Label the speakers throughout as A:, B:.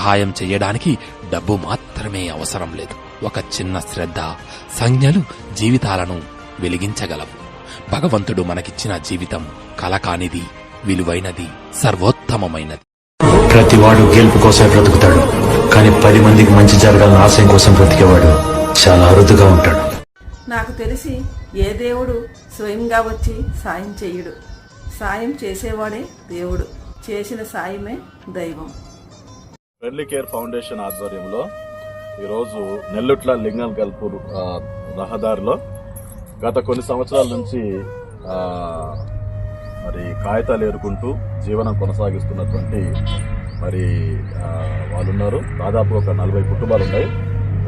A: సహాయం చేయడానికి డబ్బు మాత్రమే అవసరం లేదు. ఒక చిన్న శ్రద్ధ సంజ్ఞలు జీవితాలను వెలిగించగలవు. భగవంతుడు మనకిచ్చిన జీవితం కలకానిది విలువైనది సర్వోత్తమమైనది.
B: ప్రతివాడు గెలుపు కోసమే బ్రతుకుతాడు కానీ పది మందికి మంచి జరగాలని ఆశయం కోసం బ్రతికేవాడు చాలా అరుదుగా ఉంటాడు.
C: నాకు తెలిసి ఏ దేవుడు స్వయంగా వచ్చి సాయం చెయ్యడు సాయం చేసేవాడే దేవుడు. చేసిన సాయమే దైవం.
D: ఫ్రెండ్లీ కేర్ ఫౌండేషన్ ఆధ్వర్యంలో ఈరోజు నెల్లుట్ల లింగం గల్పూర్ రహదారిలో గత కొన్ని సంవత్సరాల నుంచి మరి కాగితాలు ఏరుకుంటూ జీవనం కొనసాగిస్తున్నటువంటి మరి వాళ్ళు ఉన్నారు దాదాపు ఒక నలభై కుటుంబాలు ఉన్నాయి.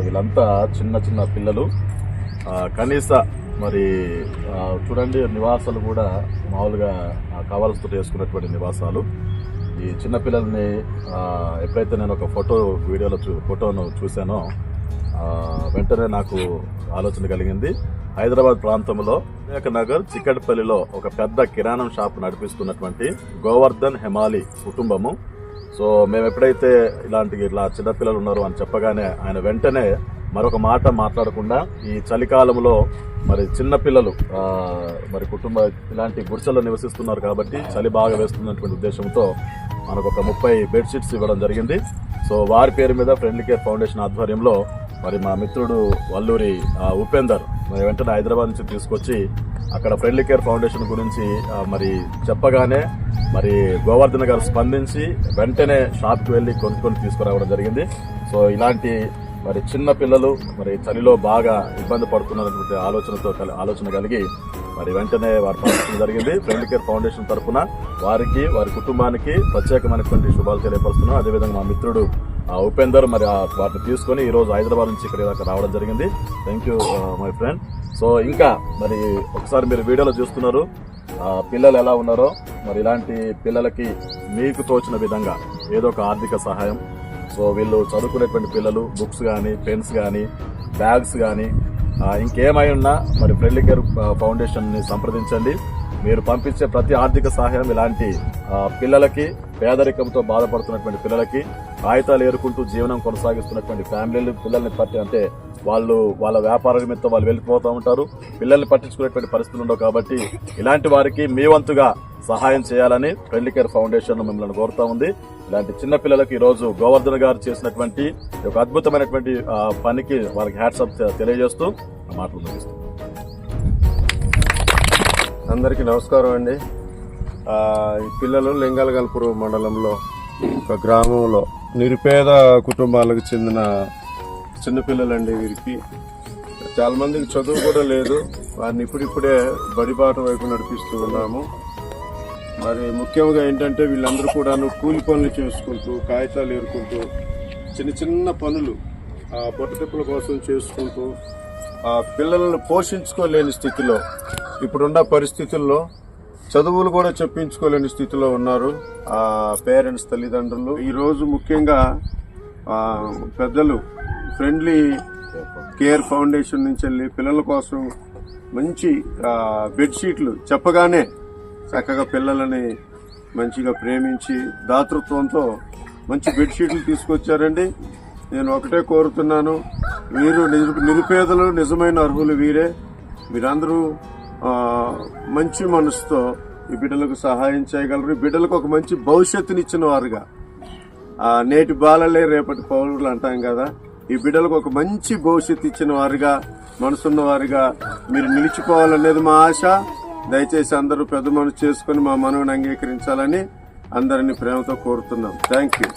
D: వీళ్ళంతా చిన్న చిన్న పిల్లలు. కనీస మరి చూడండి నివాసాలు కూడా మామూలుగా కావాల్సి వేసుకున్నటువంటి నివాసాలు. ఈ చిన్నపిల్లల్ని ఎప్పుడైతే నేను ఒక ఫోటో వీడియోలో చూ ఫోటోను చూశానో వెంటనే నాకు ఆలోచన కలిగింది. హైదరాబాద్ ప్రాంతంలో వివేక నగర్ చిక్కడపల్లిలో ఒక పెద్ద కిరాణం షాప్ నడిపిస్తున్నటువంటి గోవర్ధన్ హెమాలి కుటుంబము. సో మేము ఎప్పుడైతే ఇలాంటి ఇట్లా చిన్నపిల్లలు ఉన్నారు అని చెప్పగానే ఆయన వెంటనే మరొక మాట మాట్లాడకుండా ఈ చలికాలంలో మరి చిన్నపిల్లలు మరి కుటుంబ ఇలాంటి గుడిసెల్లో నివసిస్తున్నారు కాబట్టి చలి బాగా వేస్తున్నటువంటి ఉద్దేశంతో మనకు ఒక ముప్పై బెడ్షీట్స్ ఇవ్వడం జరిగింది. సో వారి పేరు మీద ఫ్రెండ్లీ కేర్ ఫౌండేషన్ ఆధ్వర్యంలో మరి మా మిత్రుడు వల్లూరి ఉపేందర్ మరి వెంటనే హైదరాబాద్ నుంచి తీసుకొచ్చి అక్కడ ఫ్రెండ్లీ కేర్ ఫౌండేషన్ గురించి మరి చెప్పగానే మరి గోవర్ధన్ గారు స్పందించి వెంటనే షాప్కి వెళ్ళి కొనుక్కొని తీసుకురావడం జరిగింది. సో ఇలాంటి మరి చిన్న పిల్లలు మరి చలిలో బాగా ఇబ్బంది పడుతున్నటువంటి ఆలోచనతో కలి- ఆలోచన కలిగి మరి వెంటనే వారు పంపించడం జరిగింది. ఫ్రెండ్ కేర్ ఫౌండేషన్ తరఫున వారికి వారి కుటుంబానికి ప్రత్యేకమైనటువంటి శుభాలు తెలియపరుస్తున్నాం. అదేవిధంగా మా మిత్రుడు ఉపేందర్ మరి వాటిని తీసుకొని ఈ రోజు హైదరాబాద్ నుంచి ఇక్కడ దాకా రావడం జరిగింది. Thank you my friend so ఇంకా మరి ఒకసారి మీరు వీడియోలో చూస్తున్నారు పిల్లలు ఎలా ఉన్నారో మరి ఇలాంటి పిల్లలకి మీకు తోచిన విధంగా ఏదో ఒక ఆర్థిక సహాయం సో వీళ్ళు చదువుకునేటువంటి పిల్లలు బుక్స్ కానీ పెన్స్ కానీ బ్యాగ్స్ కానీ ఇంకేమై ఉన్నా మరి ఫ్రెండ్లీ కేర్ ఫౌండేషన్ని సంప్రదించండి. మీరు పంపించే ప్రతి ఆర్థిక సహాయం ఇలాంటి పిల్లలకి పేదరికంతో బాధపడుతున్నటువంటి పిల్లలకి కాగితాలు ఏరుకుంటూ జీవనం కొనసాగిస్తున్నటువంటి ఫ్యామిలీలు పిల్లల్ని పట్టి అంటే వాళ్ళు వాళ్ళ వ్యాపార నిమిత్తం వాళ్ళు వెళ్ళిపోతూ ఉంటారు. పిల్లల్ని పట్టించుకునేటువంటి పరిస్థితులు ఉండవు కాబట్టి ఇలాంటి వారికి మీ వంతుగా సహాయం చేయాలని ఫ్రెండ్లీ కేర్ ఫౌండేషన్ మిమ్మల్ని కోరుతా ఉంది. ఇలాంటి చిన్న పిల్లలకు రోజు గోవర్ధన్ గారు చేసినటువంటి ఒక అద్భుతమైనటువంటి పనికి వారికి హ్యాట్సప్ తెలియజేస్తూ మాటలు ముగిస్తాం
E: అందరికీ నమస్కారం అండి. ఈ పిల్లలు లింగాలగల్పురు మండలంలో ఒక గ్రామంలో నిరుపేద కుటుంబాలకు చెందిన చిన్నపిల్లలండి వీరికి. చాలామందికి చదువు కూడా లేదు. వారిని ఇప్పుడిప్పుడే బడిబాట వైపు నడిపిస్తూ ఉన్నాము. మరి ముఖ్యంగా ఏంటంటే వీళ్ళందరూ కూడాను కూలి పనులు చేసుకుంటూ కాగితాలు ఏరుకుంటూ చిన్న చిన్న పనులు ఆ పొట్టతిప్పుల కోసం చేసుకుంటూ ఆ పిల్లలను పోషించుకోలేని స్థితిలో ఇప్పుడున్న పరిస్థితుల్లో చదువులు కూడా చెప్పించుకోలేని స్థితిలో ఉన్నారు ఆ పేరెంట్స్ తల్లిదండ్రులు. ఈరోజు ముఖ్యంగా పెద్దలు ఫ్రెండ్లీ కేర్ ఫౌండేషన్ నుంచి వెళ్ళి పిల్లల కోసం మంచి బెడ్షీట్లు చెప్పగానే చక్కగా పిల్లలని మంచిగా ప్రేమించి దాతృత్వంతో మంచి బెడ్షీట్లు తీసుకొచ్చారండి. నేను ఒకటే కోరుతున్నాను. వీరు నిరుపేదలు నిజమైన అర్హులు వీరే. మీరందరూ మంచి మనసుతో ఈ బిడ్డలకు సహాయం చేయగలరు. ఈ బిడ్డలకు ఒక మంచి భవిష్యత్తునిచ్చిన వారుగా. ఆ, నేటి బాలలే రేపటి పౌరులు అంటాం కదా. ఈ బిడ్డలకు ఒక మంచి భవిష్యత్తు ఇచ్చిన వారుగా మనసున్న వారుగా మీరు నిలిచిపోవాలనేది మా ఆశ. దయచేసి అందరూ పెద్ద మనసు చేసుకుని మా మనవిని అంగీకరించాలని అందరినీ ప్రేమతో కోరుతున్నాం. థ్యాంక్ యూ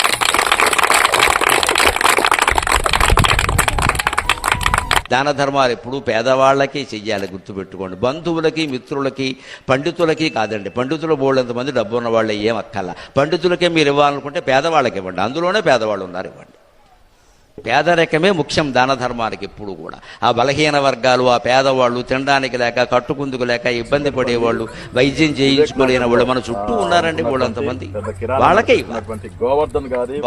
F: దాన ధర్మాలు ఎప్పుడు పేదవాళ్ళకి చెయ్యాలి గుర్తుపెట్టుకోండి. బంధువులకి మిత్రులకి పండితులకి కాదండి. పండితులు బోళ్ళంతమంది డబ్బు ఉన్న వాళ్ళు ఏం అక్కల్లా పండితులకే మీరు ఇవ్వాలనుకుంటే పేదవాళ్ళకి ఇవ్వండి. అందులోనే పేదవాళ్ళు ఉన్నారు ఇవ్వండి. పేదరికమే ముఖ్యం దాన ధర్మానికి ఎప్పుడు కూడా. ఆ బలహీన వర్గాలు ఆ పేదవాళ్ళు తినడానికి లేక కట్టుకుందుకు లేక ఇబ్బంది పడేవాళ్ళు వైద్యం చేయించుకోలేని వాళ్ళు మన చుట్టూ ఉన్నారండి వాళ్ళంతమంది. వాళ్ళకే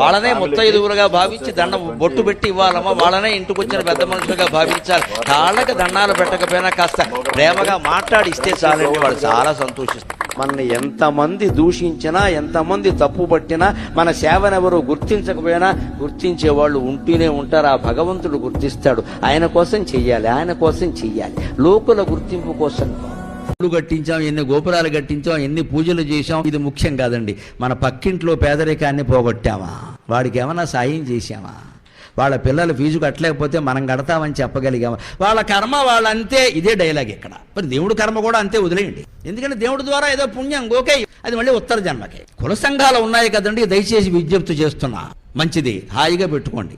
F: వాళ్ళనే ముత్తైదువులుగా భావించి దండం బొట్టు పెట్టి ఇవ్వాలమ్మా వాళ్ళనే ఇంటికి వచ్చిన పెద్ద మనుషులుగా భావించాలి. కాళ్ళకి దండాలు పెట్టకపోయినా కాస్త ప్రేమగా మాట్లాడి ఇస్తే చాలండి వాళ్ళు చాలా సంతోషిస్తారు. మనల్ని ఎంతమంది దూషించినా ఎంతమంది తప్పు పట్టినా మన సేవనెవరు గుర్తించకపోయినా గుర్తించే వాళ్ళు ఉంటూనే ఉంటారు. ఆ భగవంతుడు గుర్తిస్తాడు. ఆయన కోసం చెయ్యాలి ఆయన కోసం చెయ్యాలి. లోకుల గుర్తింపు కోసం. కట్టించాం ఎన్ని గోపురాలు కట్టించాం ఎన్ని పూజలు చేశాం ఇది ముఖ్యం కాదండి. మన పక్కింట్లో పేదరికాన్ని పోగొట్టామా? వాడికి ఏమైనా సాయం చేశామా? వాళ్ళ పిల్లల ఫీజు కట్టలేకపోతే మనం కడతామని చెప్పగలిగాము వాళ్ళ కర్మ వాళ్ళంతే. ఇదే డైలాగ్ ఇక్కడ. మరి దేవుడు కర్మ కూడా అంతే వదిలేయండి. ఎందుకంటే దేవుడి ద్వారా ఏదో పుణ్యం ఓకే అది మళ్ళీ ఉత్తర జన్మకే. కుల సంఘాలు ఉన్నాయి కదండి దయచేసి విజ్ఞప్తి చేస్తున్నా. మంచిది హాయిగా పెట్టుకోండి.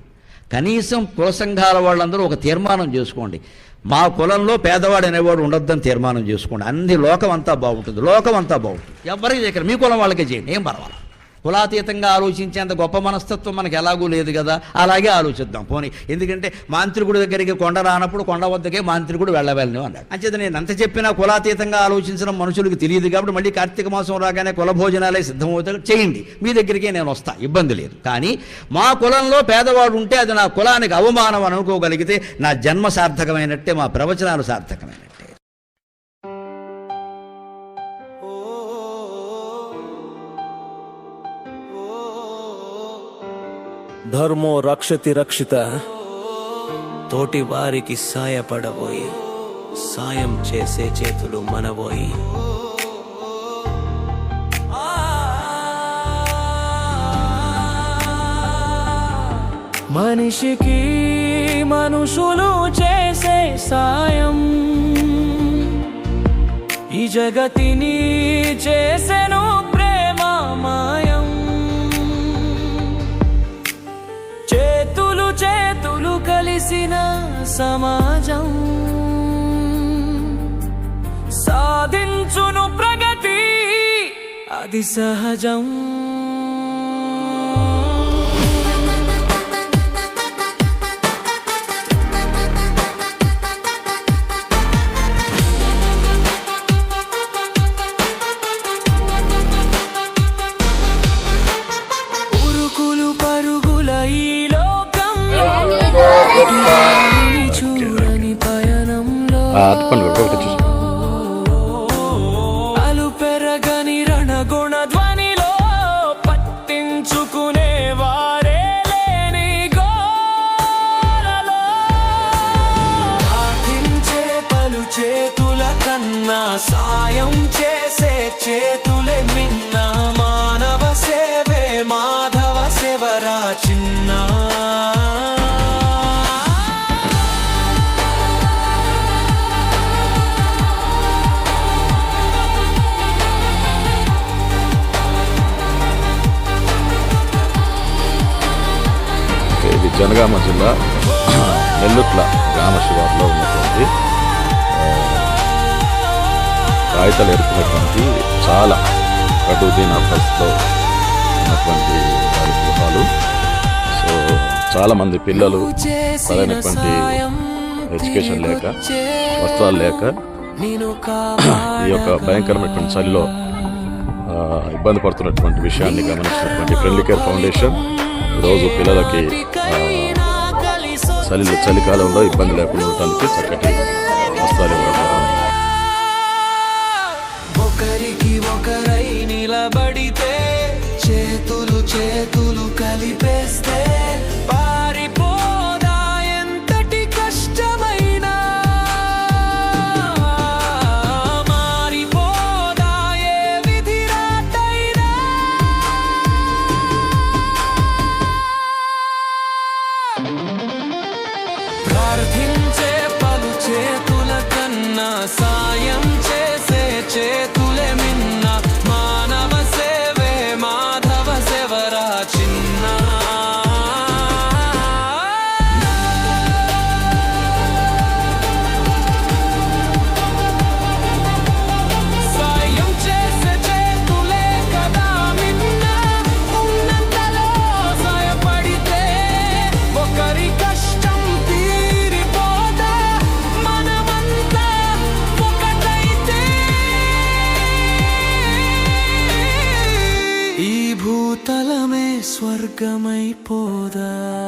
F: కనీసం కుల సంఘాల వాళ్ళందరూ ఒక తీర్మానం చేసుకోండి. మా కులంలో పేదవాడు అనేవాడు ఉండొద్దని తీర్మానం చేసుకోండి. అన్ని లోకం అంతా బాగుంటుంది. లోకం అంతా బాగుంటుంది. ఎవరికి దగ్గర? మీ కులం వాళ్ళకే చేయండి. ఏం పర్వాలేదు. కులాతీతంగా ఆలోచించేంత గొప్ప మనస్తత్వం మనకు ఎలాగూ లేదు కదా. అలాగే ఆలోచిద్దాం. పోనీ ఎందుకంటే మాంత్రికుడి దగ్గరికి కొండ రానప్పుడు కొండ వద్దకే మాంత్రికుడు వెళ్ళవెళ్ళను అన్నాడు. అంచేత నేను ఎంత చెప్పినా కులాతీతంగా ఆలోచించడం మనుషులకు తెలియదు కాబట్టి మళ్ళీ కార్తీక మాసం రాగానే కుల భోజనాలే సిద్ధమవుతాయి. చేయండి. మీ దగ్గరికే నేను వస్తా. ఇబ్బంది లేదు. కానీ మా కులంలో పేదవాడు ఉంటే అది నా కులానికి అవమానం అనుకోగలిగితే నా జన్మ సార్థకమైనట్టే మా ప్రవచనాలు సార్థకమైనట్టే.
G: ధర్మో రక్షతి రక్షిత. తోటి వారికి సాయపడబోయి సాయం చేసే చేతులు మనబోయి. మనిషికి మనుషులు చేసే సాయం. ఈ జగతిని చేసెను ప్రేమ మాయం. చేతులు కలిసిన సమాజం సాధించును ప్రగతి అది సహజం.
D: జనగామ జిల్లా నెల్లుట్ల గ్రామ శివారులో ఉన్నటువంటి కాగితాలు ఎరుకున్నటువంటి చాలా కడుదీన పరిస్థితిలో ఉన్నటువంటి వారి గృహాలు సో చాలామంది పిల్లలు సరైనటువంటి ఎడ్యుకేషన్ లేక వస్త్రాలు లేక ఈ యొక్క భయంకరమైనటువంటి చలిలో ఇబ్బంది పడుతున్నటువంటి విషయాన్ని గమనించినటువంటి ఫ్రెండ్లీ కేర్ ఫౌండేషన్ రోజు పిల్లలకి చలి చలికాలంలో ఇబ్బంది లేకుండా ఉండటానికి చక్కటి వస్త్రాలు
G: ఒకరికి ఒకరై నిలబడితే చేతులు చేతులు కలిపేస్తే cama e poda.